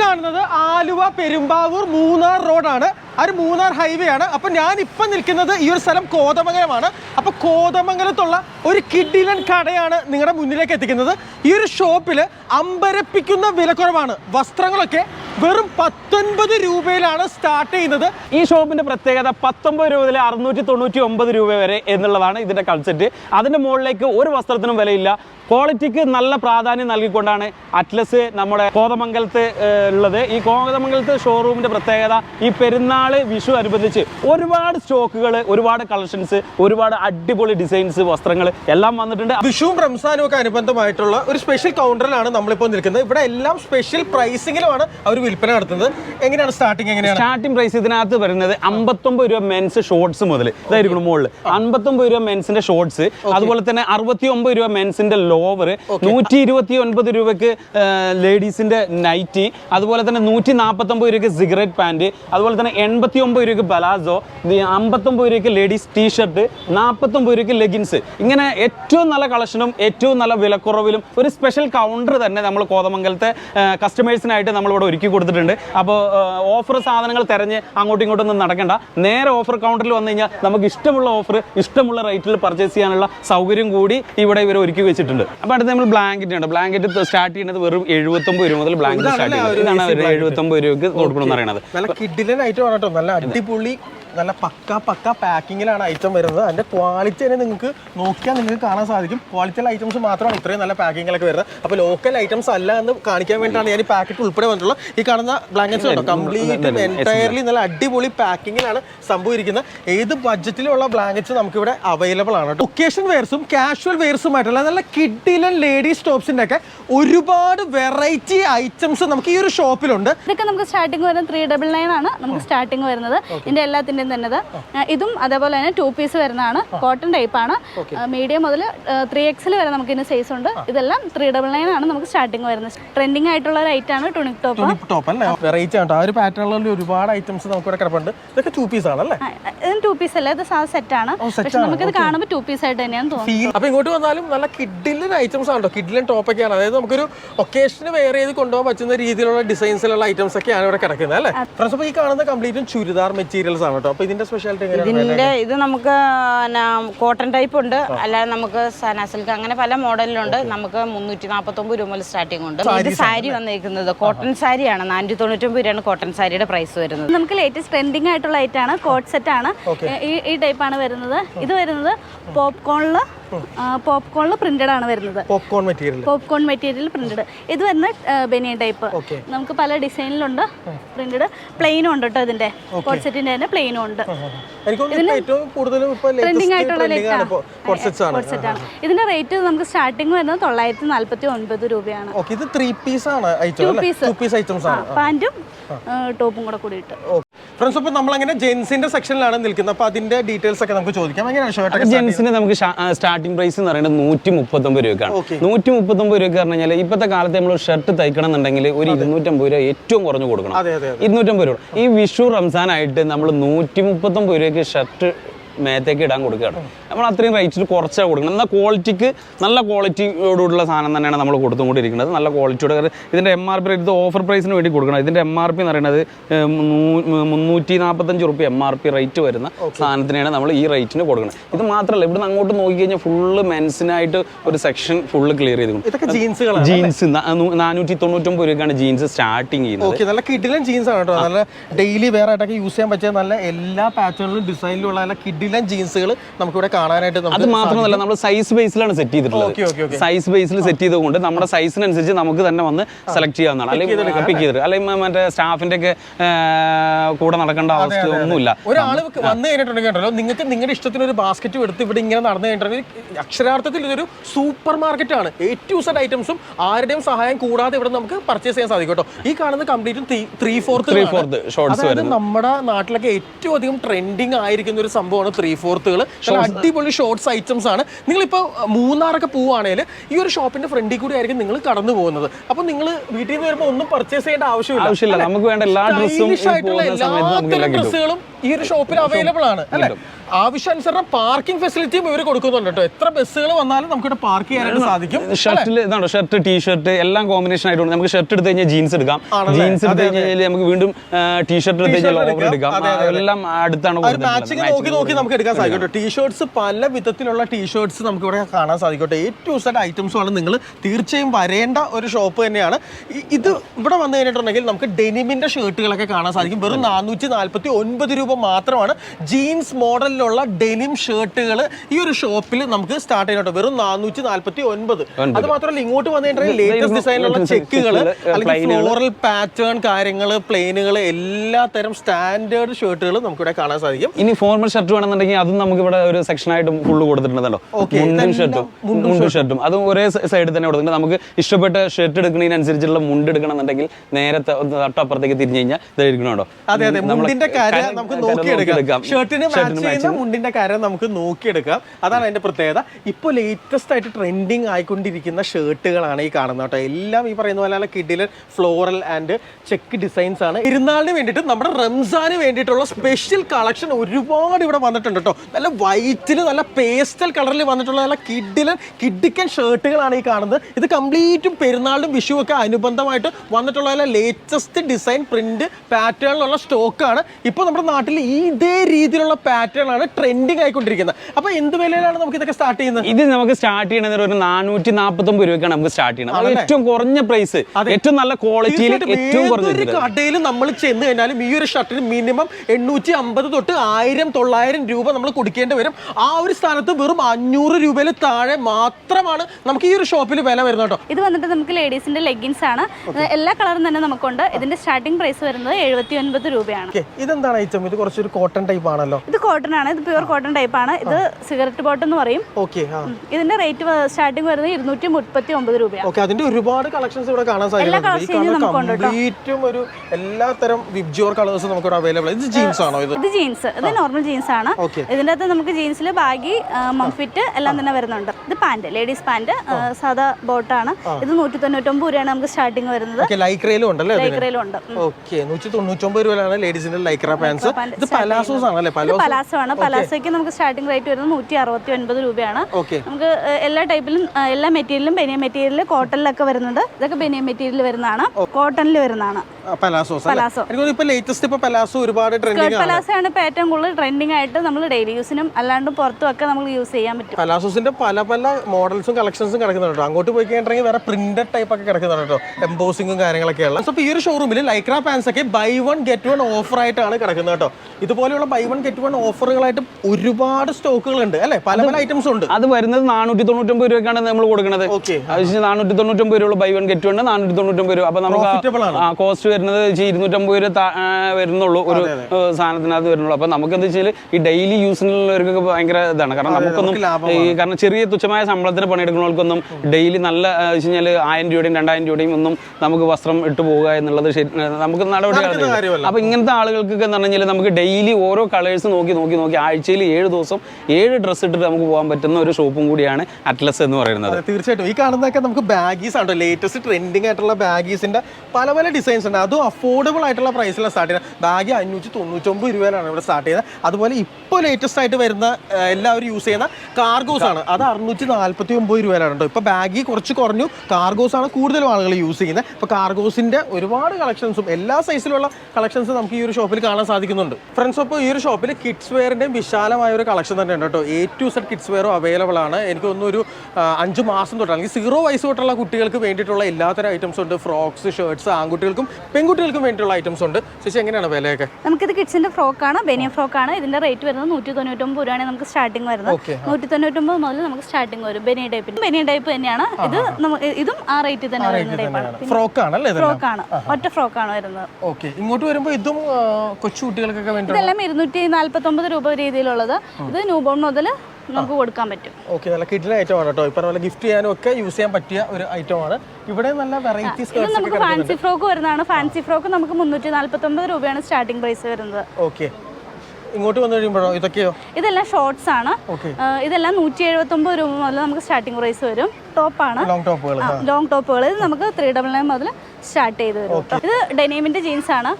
കാണുന്നത് ആലുവ പെരുമ്പാവൂർ മൂന്നാർ റോഡാണ്. ആ ഒരു മൂന്നാർ ഹൈവേ ആണ്. അപ്പം ഞാൻ ഇപ്പം നിൽക്കുന്നത് ഈ ഒരു സ്ഥലം കോതമംഗലമാണ്. അപ്പോൾ കോതമംഗലത്തുള്ള ഒരു കിഡിലൻ കടയാണ് നിങ്ങളുടെ മുന്നിലേക്ക് എത്തിക്കുന്നത്. ഈ ഒരു ഷോപ്പിൽ അമ്പരപ്പിക്കുന്ന വിലക്കുറവാണ്. വസ്ത്രങ്ങളൊക്കെ വെറും പത്തൊൻപത് രൂപയിലാണ് സ്റ്റാർട്ട് ചെയ്യുന്നത്. ഈ ഷോപ്പിന്റെ പ്രത്യേകത പത്തൊമ്പത് രൂപ മുതൽ അറുന്നൂറ്റി തൊണ്ണൂറ്റി ഒമ്പത് രൂപ വരെ എന്നുള്ളതാണ് ഇതിന്റെ കൺസെപ്റ്റ് അതിന്റെ മുകളിലേക്ക് ഒരു വസ്ത്രത്തിനും വിലയില്ല. ക്വാളിറ്റിക്ക് നല്ല പ്രാധാന്യം നൽകിക്കൊണ്ടാണ് അറ്റ്ലസ് നമ്മുടെ കോതമംഗലത്ത് ഉള്ളത്. ഈ കോതമംഗലത്ത് ഷോറൂമിന്റെ പ്രത്യേകത ഈ പെരുന്നാൾ വിഷു അനുബന്ധിച്ച് ഒരുപാട് സ്റ്റോക്കുകൾ ഒരുപാട് കളക്ഷൻസ് ഒരുപാട് അടിപൊളി ഡിസൈൻസ് വസ്ത്രങ്ങൾ എല്ലാം വന്നിട്ടുണ്ട്. വിഷുവും റംസാനും ഒക്കെ അനുബന്ധമായിട്ടുള്ള ഒരു സ്പെഷ്യൽ കൗണ്ടറിലാണ് നമ്മളിപ്പോൾ നിൽക്കുന്നത്. ഇവിടെ എല്ലാം സ്പെഷ്യൽ പ്രൈസിങ്ങിലുമാണ് അവർ വിൽപ്പന നടത്തുന്നത്? എങ്ങനെയാണ് സ്റ്റാർട്ടിംഗ് എങ്ങനെയാണ്? സ്റ്റാർട്ടിംഗ് പ്രൈസ് ഇതിനകത്ത് വരുന്നത് അമ്പത്തൊമ്പത് രൂപ മെൻസ് ഷോർട്സ് മുതൽ ഇതായിരിക്കും മുകളിൽ അമ്പത്തൊമ്പത് രൂപ മെൻസിന്റെ ഷോർട്സ് അതുപോലെ തന്നെ അറുപത്തി ഒമ്പത് രൂപ മെൻസിന്റെ ലോവർ നൂറ്റി ഇരുപത്തി ഒൻപത് രൂപയ്ക്ക് ലേഡീസിന്റെ നൈറ്റി അതുപോലെ തന്നെ നൂറ്റി നാൽപ്പത്തി ഒമ്പത് രൂപയ്ക്ക് സിഗരറ്റ് പാന്റ് അതുപോലെ തന്നെ എൺപത്തി ഒമ്പത് രൂപയ്ക്ക് ബലാസോ അമ്പത്തൊമ്പത് രൂപയ്ക്ക് ലേഡീസ് ടീഷർട്ട് നാൽപ്പത്തൊമ്പത് രൂപയ്ക്ക് ലെഗിൻസ് ഇങ്ങനെ ഏറ്റവും നല്ല കളക്ഷനും ഏറ്റവും നല്ല വിലക്കുറവിലും ഒരു സ്പെഷ്യൽ കൗണ്ടർ തന്നെ നമ്മൾ കോതമംഗലത്തെ കസ്റ്റമേഴ്സിനായിട്ട് നമ്മളിവിടെ ഒരുക്കി കൊടുത്തിട്ടുണ്ട്. അപ്പോൾ ഓഫർ സാധനങ്ങൾ തിരഞ്ഞ് അങ്ങോട്ടും ഇങ്ങോട്ടും ഒന്നും നടക്കണ്ട. നേരെ ഓഫർ കൗണ്ടറിൽ വന്നു കഴിഞ്ഞാൽ നമുക്ക് ഇഷ്ടമുള്ള ഓഫർ ഇഷ്ടമുള്ള റേറ്റിൽ പർച്ചേസ് ചെയ്യാനുള്ള സൗകര്യം കൂടി ഇവിടെ ഇവർ ഒരുക്കി വെച്ചിട്ടുണ്ട്. അപ്പോൾ അടുത്ത് നമ്മൾ ബ്ലാങ്കറ്റ് ഉണ്ട് ബ്ലാങ്കറ്റ് സ്റ്റാർട്ട് ചെയ്യുന്നത് വെറും എഴുപത്തൊമ്പത് രൂപ മുതൽ ബ്ലാങ്കറ്റ് സ്റ്റാർട്ട് ചെയ്യുന്നത്. ഇതാണ്. എഴുപത്തൊമ്പത് രൂപയ്ക്ക് കൊടുക്കണമെന്ന് പറയുന്നത്. നല്ല കിഡിലൻ ഐറ്റം ആണ് കേട്ടോ നല്ല അടിപൊളി നല്ല പക്ക പക്ക പാക്കിങ്ങിലാണ് ഐറ്റം വരുന്നത് അതിന്റെ ക്വാളിറ്റി തന്നെ നിങ്ങൾക്ക് നോക്കിയാൽ നിങ്ങൾക്ക് കാണാൻ സാധിക്കും ക്വാളിറ്റി ഐറ്റംസ് മാത്രമാണ് ഇത്രയും നല്ല പാക്കിങ്ങിലൊക്കെ വരുന്നത് അപ്പോൾ ലോക്കൽ ഐറ്റംസ് അല്ല എന്ന് കാണിക്കാൻ വേണ്ടിയിട്ടാണ് ഞാൻ ഈ പാക്കറ്റ് ഉൾപ്പെടെ വന്നിട്ടുള്ളത് ഈ കാണുന്ന ബ്ലാങ്കറ്റ്സ് ഉണ്ടോ കംപ്ലീറ്റ് എന്റയർലി നല്ല അടിപൊളി പാക്കിങ്ങിലാണ് സംഭവിക്കുന്നത് ഏത് ബഡ്ജറ്റിലുള്ള ബ്ലാങ്കറ്റ്സ് നമുക്കിവിടെ അവൈലബിൾ ആണ് ഒക്കേഷൻ വെയർസും കാഷ്വൽ വെയർസുമായിട്ടുള്ള നല്ല കിഡിലൻ ലേഡീസ് ടോപ്സിന്റെ ഒക്കെ ഒരുപാട് വെറൈറ്റി ഐറ്റംസ് നമുക്ക് ഈ ഒരു ഷോപ്പിലുണ്ട് ഇതൊക്കെ നമുക്ക് സ്റ്റാർട്ടിങ് വരുന്നത് ത്രീ ഡബിൾ നയൻ ആണ് നമുക്ക് സ്റ്റാർട്ടിങ് വരുന്നത് ഇതിന്റെ എല്ലാത്തിന്റെയും തന്നെ ഇത്. ഇതും അതേപോലെ തന്നെ ടു പീസ് വരുന്നതാണ്. കോട്ടൺ ടൈപ്പ് ആണ്. മീഡിയം മുതൽ ത്രീ എക്സിൽ വരെ നമുക്ക് ഇതിന് സൈസ് ഉണ്ട് ഇതെല്ലാം ത്രീ ഡബിൾ നയൻ ആണ് നമുക്ക് സ്റ്റാർട്ടിംഗ് വരുന്നത്. ട്രെൻഡിങ് ആയിട്ടുള്ള ഒരു ഐറ്റം ആണ് ടുണിക് ടോപ്പ് ടോപ്പ് അല്ലേ? വെറൈറ്റി ആണ് ആ ഒരു പാറ്റേണിലുള്ള ഒരുപാട് ഐറ്റംസ് നമുക്ക് ഇവിടെ കിടപ്പുണ്ട്. ഇതൊക്കെ ടു പീസ് ആണ് അല്ലേ ഇതും ടു പീസ് അല്ലേ? ഇത് സാ സെറ്റ് ആണ്. പക്ഷെ നമുക്ക് ഇത് കാണുമ്പോൾ ടു പീസ് ആയിട്ട് തന്നെയാണ് തോന്നുന്നത് അപ്പോൾ അപ്പൊ ഇങ്ങോട്ട് വന്നാലും നല്ല കിഡിലൻ ഐറ്റംസ് ആണ് ആണോ കിഡിലൻ ടോപ്പൊക്കെയാണ് അതായത് നമുക്കൊരു ഒക്കേഷന് വെയർ ചെയ്ത് കൊണ്ടുപോകാൻ പറ്റുന്ന രീതിയിലുള്ള ഡിസൈൻസിലുള്ള ഐറ്റംസ് ഒക്കെയാണ് ഇവിടെ കിടക്കുന്നത് അല്ലേ? ഫ്രണ്ട്സ് അപ്പോൾ ഈ കാണുന്ന കംപ്ലീറ്റും ചുരിദാർ മെറ്റീരിയൽസ് ആണ് കേട്ടോ അപ്പൊ ഇതിന്റെ സ്പെഷ്യാലിറ്റി ഇതിന്റെ ഇത് നമുക്ക് കോട്ടൺ ടൈപ്പ് ഉണ്ട്. അല്ലാതെ നമുക്ക് സന സിൽക്ക് അങ്ങനെ പല മോഡലിലുണ്ട്. നമുക്ക് മുന്നൂറ്റി നാൽപ്പത്തൊമ്പത് രൂപ മുതൽ സ്റ്റാർട്ടിംഗ് ഉണ്ട്. ഇത് സാരി വന്നിരിക്കുന്നത് കോട്ടൺ സാരിയാണ്. നാനൂറ്റി തൊണ്ണൂറ്റൊമ്പത് രൂപയാണ് കോട്ടൺ സാരിയുടെ പ്രൈസ് വരുന്നത്. നമുക്ക് ലേറ്റസ്റ്റ് ട്രെൻഡിങ് ആയിട്ടുള്ള ഐറ്റാണ് കോട്ട് സെറ്റ് ആണ്. ഈ ഈ ടൈപ്പ് ആണ് വരുന്നത്. ഇത് വരുന്നത് പോപ്കോണിൽ പോപ്കോണിൽ പ്രിന്റഡ് ആണ് വരുന്നത്. Popcorn material popcorn material printed ഇത് വരുന്ന ബനിയൻ ടൈപ്പ് നമുക്ക് പല ഡിസൈനിലുണ്ട് പ്രിന്റഡ് പ്ലെയിനും ഉണ്ട് കേട്ടോ ഇതിന്റെ. കോട്ട് സെറ്റിന്റെ തന്നെ പ്ലെയിനും ഉണ്ട്. ട്രെൻഡിങ് ആയിട്ടുള്ള ഇതിന്റെ റേറ്റ് നമുക്ക് സ്റ്റാർട്ടിങ് വരുന്നത് തൊള്ളായിരത്തി നാല്പത്തി ഒൻപത് രൂപയാണ്. ഓക്കെ ഇത് ത്രീ പീസ് ആണ് ഐറ്റം അല്ലേ? ടു പീസ് പാന്റും ടോപ്പും കൂടെ കൂടിയിട്ട്. ഫ്രണ്ട്സ് അപ്പോൾ നമ്മൾ അങ്ങനെ ജെൻസിന്റെ സെക്ഷനിലാണ് നിൽക്കുന്നത്. അപ്പൊ അതിന്റെ ഡീറ്റെയിൽസ് ഒക്കെ നമുക്ക് ചോദിക്കാം. എങ്ങനെയാണ് ജെൻസിന് നമുക്ക് സ്റ്റാർട്ടിംഗ് പ്രൈസ് എന്ന് പറയുന്നത് നൂറ്റി മുപ്പത്തൊമ്പത് രൂപയ്ക്കാണ് നൂറ്റി മുപ്പത്തൊമ്പത് രൂപയ്ക്ക് പറഞ്ഞു കഴിഞ്ഞാൽ ഇപ്പോഴത്തെ കാലത്ത് നമ്മൾ ഷർട്ട് തയ്ക്കണം എന്നുണ്ടെങ്കിൽ ഒരു ഇരുന്നൂറ്റമ്പത് രൂപ ഏറ്റവും കുറഞ്ഞു കൊടുക്കണം. ഇരുന്നൂറ്റമ്പത് രൂപ. ഈ വിഷു റംസാൻ ആയിട്ട് നമ്മൾ നൂറ്റി മുപ്പത്തൊമ്പത് രൂപയ്ക്ക് ഷർട്ട് മേത്തേക്ക് ഇടാൻ കൊടുക്കുകയാണ് നമ്മൾ അത്രയും റേറ്റിൽ കുറച്ചാണ് കൊടുക്കുന്നത് എന്നാൽ ക്വാളിറ്റിക്ക് നല്ല ക്വാളിറ്റിയോടുള്ള സാധനം തന്നെയാണ് നമ്മൾ കൊടുത്തുകൊണ്ടിരിക്കുന്നത്. നല്ല ക്വാളിറ്റിയോടെ ഇതിന്റെ എം ആർ പി ഇത് ഓഫർ പ്രൈസിന് വേണ്ടി കൊടുക്കണം. ഇതിന്റെ എം ആർ പി എന്ന് പറയുന്നത് മുന്നൂറ്റി നാൽപ്പത്തഞ്ച് റുപ്യ എം ആർ പി റേറ്റ് വരുന്ന സാധനത്തിനാണ് നമ്മൾ ഈ റേറ്റിന് കൊടുക്കുന്നത്. ഇത് മാത്രമല്ല ഇവിടുന്ന് അങ്ങോട്ട് നോക്കിക്കഴിഞ്ഞാൽ ഫുള്ള് മെൻസിനായിട്ട് ഒരു സെക്ഷൻ ഫുള്ള് ക്ലിയർ ചെയ്ത് ജീൻസ് നാനൂറ്റി തൊണ്ണൂറ്റൊമ്പത് രൂപയ്ക്കാണ് ജീൻസ് സ്റ്റാർട്ടിങ് ചെയ്യുന്നത്. നല്ല കിഡിലൻ ജീൻസ് ആണ് കേട്ടോ. നല്ല ഡെയിലി വേറെ ആയിട്ടൊക്കെ യൂസ് ചെയ്യാൻ പറ്റിയ നല്ല എല്ലാ പാറ്റേണിലും ഡിസൈനിലുള്ള നല്ല കിഡിലൻ ജീൻസുകൾ നമുക്കിവിടെ കാണാനായിട്ട് അത് മാത്രമല്ല നമ്മൾ സൈസ് ബേസിലാണ് സെറ്റ് ചെയ്തിട്ടുള്ളത്. സൈസ് ബേസിൽ സെറ്റ് ചെയ്തുകൊണ്ട് നമ്മുടെ സൈസിനനുസരിച്ച് നമുക്ക് തന്നെ വന്ന് സെലക്ട് ചെയ്യാവുന്നതാണ്. അല്ലെങ്കിൽ പിക്ക് ചെയ്തിട്ട് അല്ലെങ്കിൽ മറ്റേ സ്റ്റാഫിന്റെ ഒക്കെ കൂടെ നടക്കേണ്ട അവസ്ഥ ഒന്നുമില്ല. ഒരാൾ വന്നു കഴിഞ്ഞിട്ടുണ്ടെങ്കിൽ നിങ്ങൾക്ക് നിങ്ങളുടെ ഇഷ്ടത്തിന് ഒരു ബാസ്ക്കറ്റ് എടുത്ത് ഇവിടെ ഇങ്ങനെ നടന്നു കഴിഞ്ഞിട്ടുണ്ടെങ്കിൽ അക്ഷരാർത്ഥത്തിൽ ഇതൊരു സൂപ്പർ മാർക്കറ്റ് ആണ്. എ ടു സെഡ് ഐറ്റംസും ആരുടെയും സഹായം കൂടാതെ ഇവിടെ നമുക്ക് പർച്ചേസ് ചെയ്യാൻ സാധിക്കും കേട്ടോ. ഈ കാണുന്ന കംപ്ലീറ്റും ത്രീ ഫോർത്ത് നമ്മുടെ നാട്ടിലൊക്കെ ഏറ്റവും അധികം ട്രെൻഡിങ് ആയിരിക്കുന്ന ഒരു സംഭവമാണ് ത്രീ ഫോർത്തുകൾ അടിപൊളി ഷോർട്സ് ഐറ്റംസ് ആണ്. നിങ്ങളിപ്പോൾ മൂന്നാറൊക്കെ പോവുകയാണെങ്കിൽ ഈ ഒരു ഷോപ്പിന്റെ ഫ്രണ്ടിൽ കൂടി ആയിരിക്കും നിങ്ങൾ കടന്നു പോകുന്നത്. അപ്പോൾ നിങ്ങൾ വീട്ടിൽ നിന്ന് വരുമ്പോൾ ഒന്നും പർച്ചേസ് ചെയ്യേണ്ട ആവശ്യമില്ല. ആവശ്യമില്ല. നമുക്ക് വേണ്ട എല്ലാ ഡ്രസ്സും എല്ലാം ഡ്രസ്സുകളും ഈ ഒരു ഷോപ്പിൽ അവൈലബിൾ ആണ്. അല്ലേ? ആവശ്യാനുസരണം പാർക്കിംഗ് ഫെസിലിറ്റിയും ഇവർ കൊടുക്കുന്നുണ്ട് കേട്ടോ. എത്ര ബസ്സുകൾ വന്നാലും നമുക്ക് ഇവിടെ പാർക്ക് ചെയ്യാനായിട്ട് സാധിക്കും. ഷർട്ടിൽ ഇതാണ് ഷർട്ട് ടീഷർട്ട് എല്ലാം കോമ്പിനേഷൻ ആയിട്ടുണ്ട്. നമുക്ക് ഷർട്ട് എടുത്ത് കഴിഞ്ഞാൽ ജീൻസ് എടുക്കാം. ജീൻസ് എടുത്ത് കഴിഞ്ഞാൽ നമുക്ക് വീണ്ടും ടീഷർട്ട് എടുത്ത് കഴിഞ്ഞാൽ എടുക്കാം. എല്ലാം അടുത്താണ് മാച്ചിങ് നോക്കി നോക്കി നമുക്ക് എടുക്കാൻ സാധിക്കും കേട്ടോ ടീഷർട്സ് പല വിധത്തിലുള്ള ടീഷർട്സ് നമുക്ക് ഇവിടെ കാണാൻ സാധിക്കും കേട്ടോ എ സെറ്റ് ഐറ്റംസ് ആണ് നിങ്ങൾ തീർച്ചയായും വരേണ്ട ഒരു ഷോപ്പ് തന്നെയാണ്. ഇത് ഇവിടെ വന്നു കഴിഞ്ഞിട്ടുണ്ടെങ്കിൽ നമുക്ക് ഡെനിമിന്റെ ഷർട്ടുകളൊക്കെ കാണാൻ സാധിക്കും. വെറും നാനൂറ്റി നാല്പത്തി ഒൻപത് രൂപ മാത്രമാണ്. ജീൻസ് മോഡലിലുള്ള ഡെനിം ഷർട്ടുകൾ ഈ ഒരു ഷോപ്പിൽ നമുക്ക് സ്റ്റാർട്ട് ചെയ്യാൻ വെറും നാനൂറ്റി നാല്പത്തി ഒൻപത്. അത് മാത്രമല്ല ഇങ്ങോട്ട് വന്നു കഴിഞ്ഞാൽ ലേറ്റസ്റ്റ് ഡിസൈനിലുള്ള ചെക്കുകൾ അല്ലെങ്കിൽ ഫ്ലോറൽ പാറ്റേൺ കാര്യങ്ങൾ പ്ലെയിനുകൾ എല്ലാ തരം സ്റ്റാൻഡേർഡ് ഷർട്ടുകൾ നമുക്ക് ഇവിടെ കാണാൻ സാധിക്കും. ഇനി ഫോർമൽ ഷർട്ട് വേണമെന്നുണ്ടെങ്കിൽ അതും നമുക്ക് ഇവിടെ ഒരു സെക്ഷൻ ആയിട്ട് ഫുള്ള് കൊടുത്തിട്ടുണ്ടല്ലോ. മുണ്ടും ഷർട്ടും മുണ്ടും ഷർട്ടും അതും ഒരേ സൈഡിൽ തന്നെ കൊടുത്തിട്ടുണ്ട്. നമുക്ക് ഇഷ്ടപ്പെട്ട ഷർട്ട് എടുക്കുന്നതിനനുസരിച്ചുള്ള മുണ്ട് എടുക്കണമെന്നുണ്ടെങ്കിൽ നേരത്തെ തൊട്ടപ്പുറത്തേക്ക് തിരിഞ്ഞു കഴിഞ്ഞാൽ ഇതായിരിക്കണോ അതെ അതെ. മുണ്ടിന്റെ കാര്യം നമുക്ക് നോക്കി എടുക്കാം ഷർട്ടിന് മാച്ച് ചെയ്യുന്ന മുണ്ടിന്റെ കാര്യം നമുക്ക് നോക്കിയെടുക്കാം. അതാണ് അതിന്റെ പ്രത്യേകത. ഇപ്പോൾ ലേറ്റസ്റ്റ് ആയിട്ട് ട്രെൻഡിങ് ആയിക്കൊണ്ടിരിക്കുന്ന ഷർട്ടുകളാണ് ഈ കാണുന്നത് കേട്ടോ. എല്ലാം ഈ പറയുന്ന പോലെ കിഡിലെ ഫ്ലോറൽ ആൻഡ് ചെക്ക് ഡിസൈൻസ് ആണ്. പെരുന്നാളിന് വേണ്ടിയിട്ട് നമ്മുടെ റംസാന് വേണ്ടിയിട്ടുള്ള സ്പെഷ്യൽ കളക്ഷൻ ഒരുപാട് ഇവിടെ വന്നിട്ടുണ്ട് കേട്ടോ. നല്ല വൈറ്റിൽ നല്ല പേസ്റ്റൽ കളറിൽ വന്നിട്ടുള്ള നല്ല കിഡിലൻ കിഡിക്കൻ ഷർട്ടുകളാണ് ഈ കാണുന്നത്. ഇത് കംപ്ലീറ്റും പെരുന്നാളിനും വിഷു ഒക്കെ അനുബന്ധമായിട്ട് വന്നിട്ടുള്ള നല്ല ലേറ്റസ്റ്റ് ഡിസൈൻ പ്രിന്റ് പാറ്റേണിലുള്ള സ്റ്റോക്കാണ് ഇപ്പോൾ നമ്മുടെ നാട്ടിൽ ഇതേ രീതിയിലുള്ള പാറ്റേൺ ട്രെൻഡിങ് ആയിക്കൊണ്ടിരിക്കുന്നത്. അപ്പോൾ എന്ത് വിലയിലാണ് നമുക്ക് ഇതൊക്കെ സ്റ്റാർട്ട് ചെയ്യുന്നത്? ഇത് നമുക്ക് സ്റ്റാർട്ട് ചെയ്യണത് ഒരു നാനൂറ്റി നാൽപ്പത്തി ഒമ്പത് രൂപയ്ക്കാണ് നമുക്ക് സ്റ്റാർട്ട് ചെയ്യുന്നത് അത് ഏറ്റവും കുറഞ്ഞ പ്രൈസ് ഏറ്റവും നല്ല ക്വാളിറ്റിയിൽ ഏറ്റവും കുറഞ്ഞ കടയിൽ നമ്മൾ ചെന്ന് കഴിഞ്ഞാലും ഈ ഒരു ഷർട്ടിന് മിനിമം എണ്ണൂറ്റി അമ്പത് തൊട്ട് ആയിരം തൊള്ളായിരം രൂപ നമ്മൾ കൊടുക്കേണ്ടി വരും. ആ ഒരു സ്ഥാനത്ത് വെറും അഞ്ഞൂറ് രൂപയിൽ താഴെ മാത്രമാണ് നമുക്ക് ഈ ഒരു ഷോപ്പിൽ വില വരുന്നത് കേട്ടോ. ഇത് വന്നിട്ട് നമുക്ക് ലേഡീസിന്റെ ലെഗിൻസ് ആണ്. എല്ലാ കളറും തന്നെ നമുക്കുണ്ട്. ഇതിന്റെ സ്റ്റാർട്ടിംഗ് പ്രൈസ് വരുന്നത് എഴുപത്തി ഒൻപത് രൂപയാണ്. ഇത് ഇതെന്താണ് ഐറ്റം ഇത് കുറച്ചൊരു കോട്ടൺ ടൈപ്പ് ആണല്ലോ. ഇത് കോട്ടൺ ആണ്. ഇത് പ്യുവർ കോട്ടൺ ടൈപ്പ് ആണ്. ഇത് സിഗരറ്റ് ബോട്ട് എന്ന് പറയും. ഓക്കെ ഇതിന്റെ റേറ്റ് സ്റ്റാർട്ടിംഗ് വരുന്നത് ഇരുന്നൂറ്റി മുപ്പത്തി ഒമ്പത് രൂപയാണ് ഓക്കെ അതിന്റെ ഒരുപാട് കളക്ഷൻസ് ഇവിടെ കാണാൻ സാധിക്കും. ഒരു എല്ലാ തരം വിബ്ജോർ കളേഴ്സ് നമുക്ക് അവൈലബിൾ ഇത് ജീൻസ് ആണോ ഇത്? ഇത് ജീൻസ് ഇത് നോർമൽ ജീൻസ് ആണ്. ഇതിന്റെ അകത്ത് നമുക്ക് ജീൻസിൽ ബാഗി മഫിറ്റ് എല്ലാം തന്നെ വരുന്നുണ്ട്. ഇത് പാന്റ് ലേഡീസ് പാന്റ് സാധാ ബോട്ട് ആണ്. ഇത് നൂറ്റി തൊണ്ണൂറ്റൊമ്പത് രൂപയാണ് നമുക്ക് സ്റ്റാർട്ടിങ് വരുന്നത്. ഓക്കെ ലൈക്രയിലും അതിന്? ലൈക്രയിലും ഉണ്ട്. ഓക്കെ നൂറ്റി തൊണ്ണൂറ്റൊമ്പത് രൂപയിലാണ് ലേഡീസിന്റെ ലൈക്ര പാൻസ് ഇത് പലാസോസ് ആണ് അല്ലേ പലാസോ പലാസോ ആണ്. പലാസോയ്ക്ക് നമുക്ക് സ്റ്റാർട്ടിംഗ് റേറ്റ് വരുന്നത് നൂറ്റി അറുപത്തി ഒൻപത് രൂപയാണ് നമുക്ക് എല്ലാ ടൈപ്പിലും എല്ലാ മെറ്റീരിയലും ബനിയ മെറ്റീരിയൽ കോട്ടണിലൊക്കെ വരുന്നുണ്ട്. ഇതൊക്കെ ബനിയ മെറ്റീരിയൽ വരുന്നതാണ്. കോട്ടണിൽ വരുന്നതാണ്. Palazzos palazzo. ഇപ്പൊ ഏറ്റവും കൂടുതൽ ട്രെൻഡിങ് ആയിട്ട് നമ്മൾ ഡെയിലി യൂസിനും അല്ലാണ്ട് പുറത്തും ഒക്കെ നമ്മൾ യൂസ് ചെയ്യാൻ പറ്റും. പലാസോസിന്റെ പല പല മോഡൽസും കളക്ഷൻസും കിടക്കുന്നുണ്ട് അങ്ങോട്ട് പോയി കഴിഞ്ഞിട്ടുണ്ടെങ്കിൽ വേറെ പ്രിന്റഡ് ടൈപ്പ് ഒക്കെ കിടക്കുന്നുണ്ട് കേട്ടോ. എംബോസിംഗും കാര്യങ്ങളൊക്കെ ഉള്ളത് അപ്പൊ ഈ ഒരു ഷോറൂമിൽ ലൈക്രാ പാൻസ് ഒക്കെ buy one get one offer ആയിട്ടാണ് കിടക്കുന്നത് കേട്ടോ. ഇതുപോലെയുള്ള ബൈ വൺ ഗെറ്റ് വൺ ഓഫറുകളായിട്ട് ഒരുപാട് സ്റ്റോക്കുകൾ ഉണ്ട് അല്ലെ? പല പല ഐറ്റംസ് ഉണ്ട് അത് വരുന്നത് നാനൂറ്റി തൊണ്ണൂറ്റൊമ്പത് രൂപയ്ക്കാണ് നമ്മൾ കൊടുക്കുന്നത് നാനൂറ്റി തൊണ്ണൂറ്റൊമ്പത് രൂപ ബൈ വൺ ഗെറ്റ് ഉണ്ട് നാനൂറ്റി തൊണ്ണൂറ്റൊമ്പത് രൂപ. അപ്പൊ നമുക്ക്. കോസ്റ്റ് വരുന്നത് ഇരുന്നൂറ്റമ്പത് രൂപ വരുന്നുള്ളൂ. ഒരു സാധനത്തിനകത്ത് വരുന്നുള്ളൂ. അപ്പൊ നമുക്ക് എന്താ വെച്ചാൽ ഈ ഡെയിലി യൂസിനുള്ളവർക്കൊക്കെ ഭയങ്കര ഇതാണ്. കാരണം നമുക്കൊന്നും നമുക്ക് ഈ കാരണം ചെറിയ തുച്ഛമായ ശമ്പളത്തിന് പണിയെടുക്കുന്നവർക്കൊന്നും ഡെയിലി നല്ല വെച്ച് കഴിഞ്ഞാൽ ആയിരം രൂപയുടെയും രണ്ടായിരം രൂപയുടെയും ഒന്നും നമുക്ക് വസ്ത്രം ഇട്ട് പോവുക എന്നുള്ളത് നമുക്ക് നടപടി അപ്പൊ ഇങ്ങനത്തെ ആളുകൾക്കൊക്കെ എന്ന് പറഞ്ഞു കഴിഞ്ഞാൽ നമുക്ക് ഡെയിലി ഓരോ കളേഴ്സ് നോക്കി നോക്കി നോക്കി ആഴ്ചയിൽ ഏഴ് ദിവസം ഏഴ് ഡ്രസ്സ് ഇട്ടിട്ട് നമുക്ക് പോകാൻ പറ്റുന്ന ഒരു ഷോപ്പും കൂടിയാണ് അറ്റ്ലസ് എന്ന് പറയുന്നത്. തീർച്ചയായിട്ടും. ഈ കാണുന്നതൊക്കെ നമുക്ക് ബാഗീസ് ആണ് ലേറ്റസ്റ്റ് ട്രെൻഡിങ് ആയിട്ടുള്ള ബാഗീസിന്റെ പല പല ഡിസൈൻസ് ഉണ്ട്. അതും അഫോർഡബിൾ ആയിട്ടുള്ള പ്രൈസിലാണ് സ്റ്റാർട്ട് ചെയ്യുന്നത്. ബാഗ് അഞ്ഞൂറ്റി തൊണ്ണൂറ്റൊമ്പത് രൂപയിലാണ് ഇവിടെ സ്റ്റാർട്ട് ചെയ്യുന്നത്. അതുപോലെ ഇപ്പോൾ ലേറ്റസ്റ്റ് ആയിട്ട് വരുന്ന എല്ലാവരും യൂസ് ചെയ്യുന്ന കാർഗോസ് ആണ്. അത് അറുന്നൂറ്റി നാൽപ്പത്തി ഒമ്പത് രൂപയിലാണ് കേട്ടോ ഇപ്പോൾ ബാഗി കുറച്ച് കുറഞ്ഞു. കാർഗോസ് ആണ് കൂടുതലും ആളുകൾ യൂസ് ചെയ്യുന്നത്. ഇപ്പോൾ കാർഗോസിന്റെ ഒരുപാട് കളക്ഷൻസും എല്ലാ സൈസിലുള്ള കളക്ഷൻസും നമുക്ക് ഈ ഒരു ഷോപ്പിൽ കാണാൻ സാധിക്കുന്നുണ്ട്. ഫ്രണ്ട്സ് അപ്പോൾ ഈ ഒരു ഷോപ്പിൽ കിഡ്സ് വെയറിന്റെയും വിശാലമായ ഒരു കളക്ഷൻ തന്നെ ഉണ്ട് കേട്ടോ എ ടു സെഡ് കിഡ്സ് വെയറും അവൈലബിൾ ആണ്. എനിക്ക് തോന്നുന്നു ഒരു അഞ്ച് മാസം തൊട്ട് അല്ലെങ്കിൽ സീറോ വയസ്സ് തൊട്ടുള്ള കുട്ടികൾക്ക് വേണ്ടിയിട്ടുള്ള എല്ലാത്തരം ഐറ്റംസ് ഉണ്ട്. ഫ്രോക്സ് ഷർട്ട്സ് ആൺകുട്ടികൾക്കും പെൺകുട്ടികൾക്കും വേണ്ടിയിട്ടുള്ള ഐറ്റംസ് ഉണ്ട്. ചേച്ചി എങ്ങനെയാണ് വിലയൊക്കെ? നമുക്കിത് കിഡ്സിന്റെ ഫ്രോക്കാണ് ബെനിയ ഫ്രോക്കാണ് ഇതിന്റെ റേറ്റ് വരുന്നത് നൂറ്റി തൊണ്ണൂറ്റൊമ്പത് രൂപയാണ്. നമുക്ക് സ്റ്റാർട്ടിംഗ് വരുന്നത്. നൂറ്റി തൊണ്ണൂറ്റൊമ്പത് മുതൽ നമുക്ക് സ്റ്റാർട്ടിംഗ് വരും. ബെനിയ ടൈപ്പ് ബെനിയ ടൈപ്പ് തന്നെയാണ്. ഇത് ഇതും ആ റേറ്റ് തന്നെ വരുന്ന ടൈപ്പാണ് ഫ്രോക്ക് ആണല്ലേ ഇതെല്ലാം? ഫ്രോക്കാണ് ഒറ്റ ഫ്രോക്കാണ് വരുന്നത്. ഓക്കെ ഇങ്ങോട്ട് വരുമ്പോൾ ഇതും കൊച്ചു കുട്ടികൾക്കൊക്കെ വേണ്ടി ഇതെല്ലാം ഇരുന്നൂറ്റി നാല്പത്തൊമ്പത് രൂപ രീതിയിലുള്ളത് ഇത് ന്യൂബോൺ മുതൽ നമുക്ക് കൊടുക്കാൻ പറ്റും. ഓക്കെ നല്ല കിഡിലെ ഐറ്റം ആണ് കേട്ടോ. ഇപ്പൊ പോലെ ഗിഫ്റ്റ് ചെയ്യാനും ഒക്കെ യൂസ് ചെയ്യാൻ പറ്റിയ ഒരു ഐറ്റം ആണ്. ഇവിടെ നല്ല വെറൈറ്റി സ്കേർട്സ് നമുക്ക് ഫാൻസി ഫ്രോക്ക് വരുന്നതാണ്. ഫാൻസി ഫ്രോക്ക് നമുക്ക് മുന്നൂറ്റി നാല്പത്തൊമ്പത് രൂപയാണ് സ്റ്റാർട്ടിംഗ് പ്രൈസ് വരുന്നത്. ഓക്കെ ഇങ്ങോട്ട് വന്നു കഴിയുമ്പോഴോ? ഇതൊക്കെയോ? ഇതെല്ലാം ഷോർട്സ് ആണ്. ഇതെല്ലാം നൂറ്റി എഴുപത്തൊമ്പത് രൂപ മുതൽ നമുക്ക് സ്റ്റാർട്ടിംഗ് പ്രൈസ് വരും. ടോപ്പാണ്. ലോങ് ടോപ്പുകൾ ഇത് നമുക്ക് ത്രീ ഡബിൾ നയൻ മുതൽ സ്റ്റാർട്ട് ചെയ്ത് വരും ഇത് ഡെനീമിന്റെ ജീൻസ് ആണ്.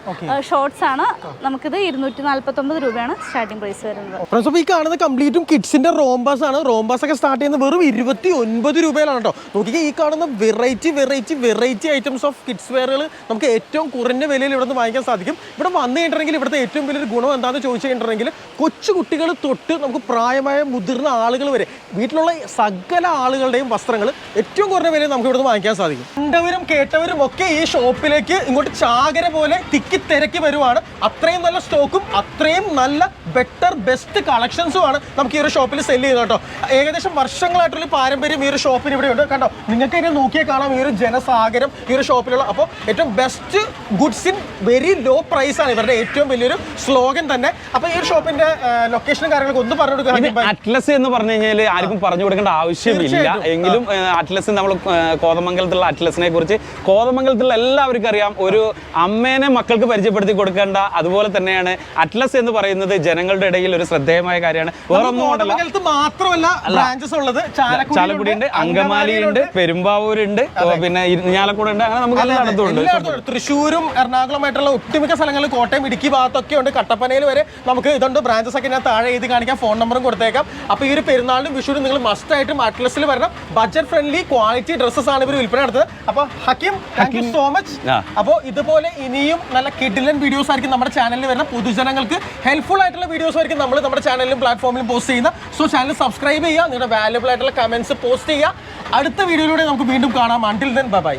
ഷോർട്സ് ആണ്. നമുക്കിത് ഇരുന്നൂറ്റി നാല്പത്തി ഒമ്പത് രൂപയാണ് സ്റ്റാർട്ടിംഗ് പ്രൈസ് വരുന്നത് ഈ കാണുന്ന കംപ്ലീറ്റും കിഡ്സിന്റെ റോംബാസ് ആണ്. റോംബാസ് ഒക്കെ സ്റ്റാർട്ട് ചെയ്യുന്നത് വെറും ഇരുപത്തി ഒൻപത് രൂപയിലാണ് കേട്ടോ. നോക്കിക്കേ ഈ കാണുന്ന variety variety variety items of kids വെയറുകൾ നമുക്ക് ഏറ്റവും കുറഞ്ഞ വിലയിൽ ഇവിടെ നിന്ന് വാങ്ങിക്കാൻ സാധിക്കും. ഇവിടെ വന്നു കഴിഞ്ഞിട്ടുണ്ടെങ്കിൽ ഇവിടുത്തെ ഏറ്റവും വലിയൊരു ഗുണം എന്താണെന്ന് ചോദിച്ചു കഴിഞ്ഞിട്ടുണ്ടെങ്കിൽ കൊച്ചു കുട്ടികൾ തൊട്ട് നമുക്ക് പ്രായമായ മുതിർന്ന ആളുകൾ വരെ വീട്ടിലുള്ള സകല ആളുകളുടെയും വസ്ത്രങ്ങൾ ഏറ്റവും കുറഞ്ഞ വിലയിൽ നമുക്ക് ഇവിടുന്ന് വാങ്ങിക്കാൻ സാധിക്കും. കണ്ടവരും കേട്ടവരും ഒക്കെ ഈ ഷോപ്പിലേക്ക് ഇങ്ങോട്ട് ചാകര പോലെ തിക്കി തിരക്കി വരുവാണ്. അത്രയും നല്ല സ്റ്റോക്കും അത്രയും നല്ല ബെറ്റർ ബെസ്റ്റ് കളക്ഷൻസും ആണ് നമുക്ക് ഈ ഒരു ഷോപ്പിൽ സെൽ ചെയ്യുന്നത് കേട്ടോ. ഏകദേശം വർഷങ്ങളായിട്ടുള്ള പാരമ്പര്യം ഈ ഒരു ഷോപ്പിന് ഇവിടെ ഉണ്ട്. കണ്ടോ നിങ്ങൾക്ക് ഇതിനെ നോക്കിയാൽ കാണാം ഈ ഒരു ജനസാഗരം ഈ ഒരു ഷോപ്പിലുള്ള അപ്പോൾ ഏറ്റവും best goods in very low price ആണ് ഇവരുടെ ഏറ്റവും വലിയൊരു സ്ലോഗൻ തന്നെ. അപ്പോൾ ഈ ഒരു ഷോപ്പിന്റെ ലൊക്കേഷനും കാര്യങ്ങളൊക്കെ ഒന്ന് പറഞ്ഞു ഭായ്. അറ്റ്ലസ് എന്ന് പറഞ്ഞു കഴിഞ്ഞാൽ ആർക്കും പറഞ്ഞു കൊടുക്കേണ്ട ആവശ്യമില്ല. എങ്കിലും അറ്റ്ലസ് നമ്മൾ കോതമംഗലത്തുള്ള അറ്റ്ലസിനെ കുറിച്ച് കോതമംഗലത്തുള്ള എല്ലാവർക്കും അറിയാം ഒരു അമ്മേനെ മക്കൾക്ക് പരിചയപ്പെടുത്തി കൊടുക്കേണ്ട അതുപോലെ തന്നെയാണ് അറ്റ്ലസ് എന്ന് പറയുന്നത് ജനങ്ങളുടെ ഇടയിൽ ഒരു ശ്രദ്ധേയമായ കാര്യമാണ്. ഉണ്ട് അങ്കമാലി മാത്രമല്ല ബ്രാഞ്ചസ് ഉള്ളത്. ചാലക്കുടി ഉണ്ട് അങ്കമാലിയുണ്ട് പെരുമ്പാവൂരുണ്ട് പിന്നെ ഇരിഞ്ഞാലക്കുട ഉണ്ട്. അങ്ങനെ നമുക്ക് എല്ലായിടത്തും ഉണ്ട്. ഉണ്ട്. തൃശ്ശൂരും എറണാകുളമായിട്ടുള്ള ഒട്ടുമിക്ക സ്ഥലങ്ങളിൽ കോട്ടയം ഇടുക്കി ഭാഗത്തൊക്കെ ഉണ്ട്. കട്ടപ്പനയിൽ വരെ നമുക്ക് ഇതുണ്ട്. ബ്രാഞ്ചസ് ഒക്കെ ഞാൻ താഴെ എഴുതി കാണിക്കാം. ഫോൺ നമ്പറും കൊടുത്തേക്കാം. അപ്പോൾ ഈ ഒരു പെരുന്നാളിനും വിഷുവിനും നിങ്ങൾ മസ്റ്റ് ആയിട്ടും അറ്റ്ലസിൽ വരണം. ബഡ്ജറ്റ് ഫ്രണ്ട്ലി ക്വാളിറ്റി ഡ്രസ്സസ് ആണ് ഇവർ വിൽപ്പന നടത്തുന്നത്. അപ്പോൾ Hakeem thank you so much അപ്പോ അപ്പോൾ ഇതുപോലെ ഇനിയും നല്ല കിഡിലൻ വീഡിയോസ് ആയിരിക്കും നമ്മുടെ ചാനലിൽ വരുന്ന പൊതുജനങ്ങൾക്ക് ഹെൽപ്ഫുൾ ആയിട്ടുള്ള വീഡിയോസ് ആയിരിക്കും നമ്മൾ നമ്മുടെ ചാനലിലും പ്ലാറ്റ്ഫോമിലും പോസ്റ്റ് ചെയ്യുന്ന. സോ ചാനൽ സബ്സ്ക്രൈബ് ചെയ്യുക നിങ്ങളുടെ വാല്യുബിൾ ആയിട്ടുള്ള കമൻസ് പോസ്റ്റ് ചെയ്യുക. അടുത്ത വീഡിയോയിലൂടെ നമുക്ക് വീണ്ടും കാണാം. Until then bye